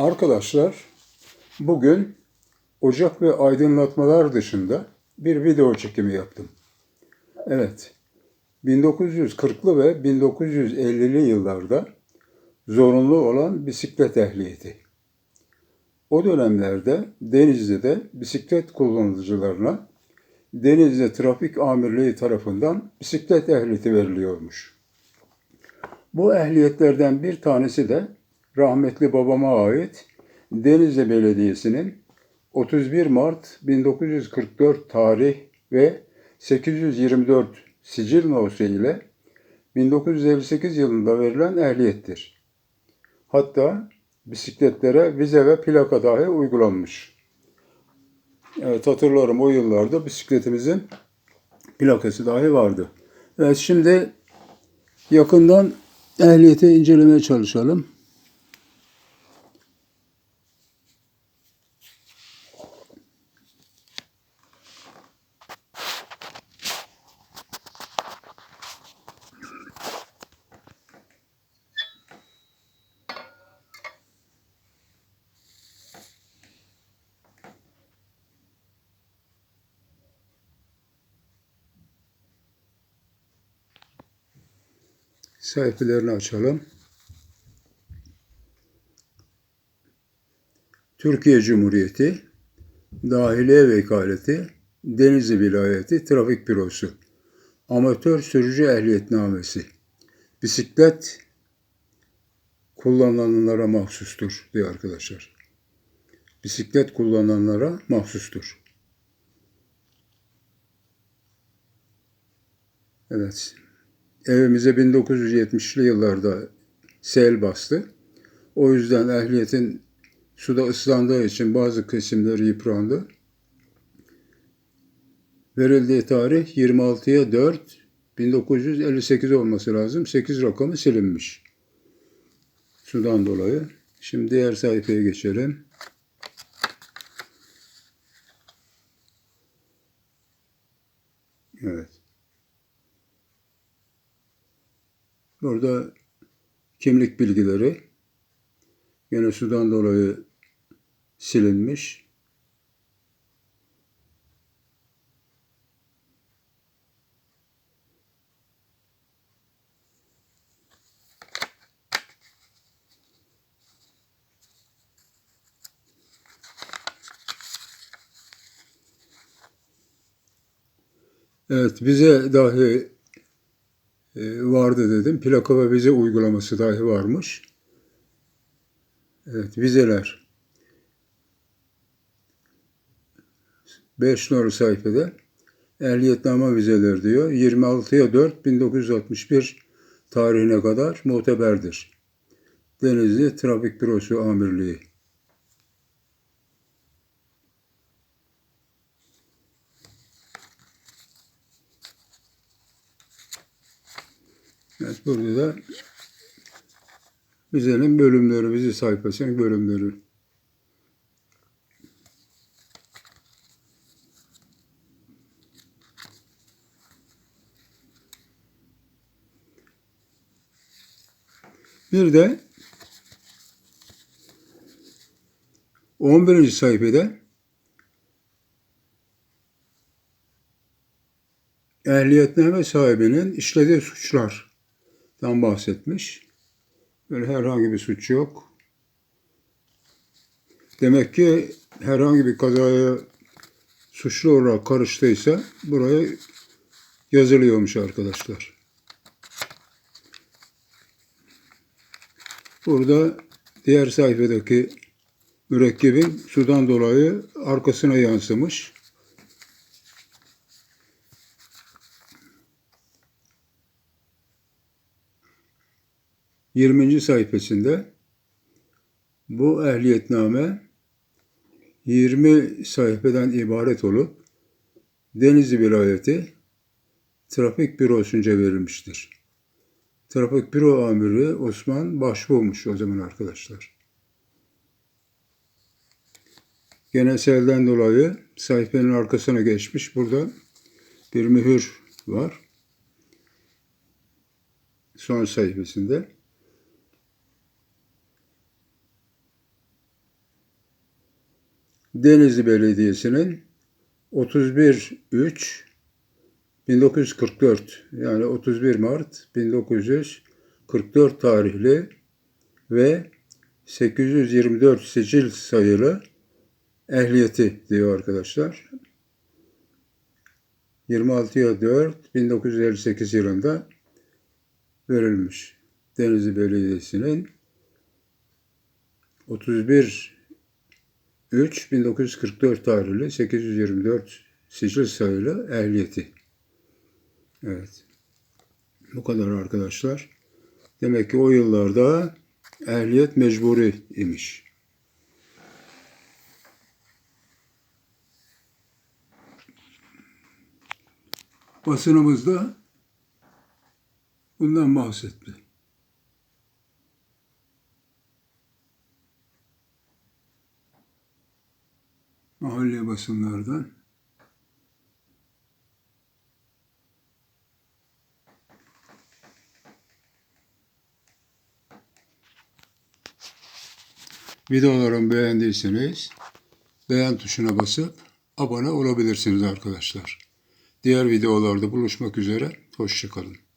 Arkadaşlar bugün ocak ve aydınlatmalar dışında bir video çekimi yaptım. Evet, 1940'lı ve 1950'li yıllarda zorunlu olan bisiklet ehliyeti. O dönemlerde Denizli'de bisiklet kullanıcılarına Denizli Trafik Amirliği tarafından bisiklet ehliyeti veriliyormuş. Bu ehliyetlerden bir tanesi de rahmetli babama ait Denizli Belediyesi'nin 31 Mart 1944 tarih ve 824 sicil nosu ile 1958 yılında verilen ehliyettir. Hatta bisikletlere vize ve plaka dahi uygulanmış. Evet hatırlarım o yıllarda bisikletimizin plakası dahi vardı. Evet şimdi yakından ehliyeti incelemeye çalışalım. Sayfelerini açalım. Türkiye Cumhuriyeti Dahiliye Vekaleti Denizli Vilayeti Trafik Bürosu Amatör Sürücü Ehliyetnamesi Bisiklet kullananlara mahsustur diyor arkadaşlar. Bisiklet kullananlara mahsustur. Evet. Evimize 1970'li yıllarda sel bastı. O yüzden ehliyetin suda ıslandığı için bazı kesimleri yıprandı. Verildiği tarih 26'ya 4 1958 olması lazım. 8 rakamı silinmiş. Sudan dolayı. Şimdi diğer sayfaya geçelim. Evet. Burada kimlik bilgileri yine sudan dolayı silinmiş. Evet, bize dahi vardı dedim. Plaka ve vize uygulaması dahi varmış. Evet, vizeler. 5 numaralı sayfada ehliyetname vizeleri diyor. 26'ya 4 1961 tarihine kadar muteberdir. Denizli Trafik Bürosu Amirliği. Evet, burada da vizenin bölümleri, vize sayfasının bölümleri. Bir de 11. sayfada ehliyetname sahibinin işlediği suçlardan bahsetmiş. Böyle herhangi bir suç yok. Demek ki herhangi bir kazaya suçlu olarak karıştıysa buraya yazılıyormuş arkadaşlar. Burada diğer sayfadaki mürekkebin sudan dolayı arkasına yansımış. Yirminci sayfasında bu ehliyetname 20 sayfadan ibaret olup Denizli Vilayeti Trafik Bürosu'nca verilmiştir. Trafik Büro Amiri Osman Başbuğ'muş o zaman arkadaşlar. Gene selden dolayı sayfanın arkasına geçmiş. Burada bir mühür var. Son sayfasında. Denizli Belediyesi'nin 31 3 1944 yani 31 Mart 1944 tarihli ve 824 sicil sayılı ehliyeti diyor arkadaşlar. 26'ya 4 1958 yılında verilmiş. Denizli Belediyesi'nin 31 3 1944 tarihli 824 sicil sayılı ehliyeti. Evet. Bu kadar arkadaşlar. Demek ki o yıllarda ehliyet mecburi imiş. Basınımızda bundan bahsetti. Mahalle basınlardan Videolarımı beğendiyseniz beğen tuşuna basıp abone olabilirsiniz arkadaşlar. Diğer videolarda buluşmak üzere. Hoşçakalın.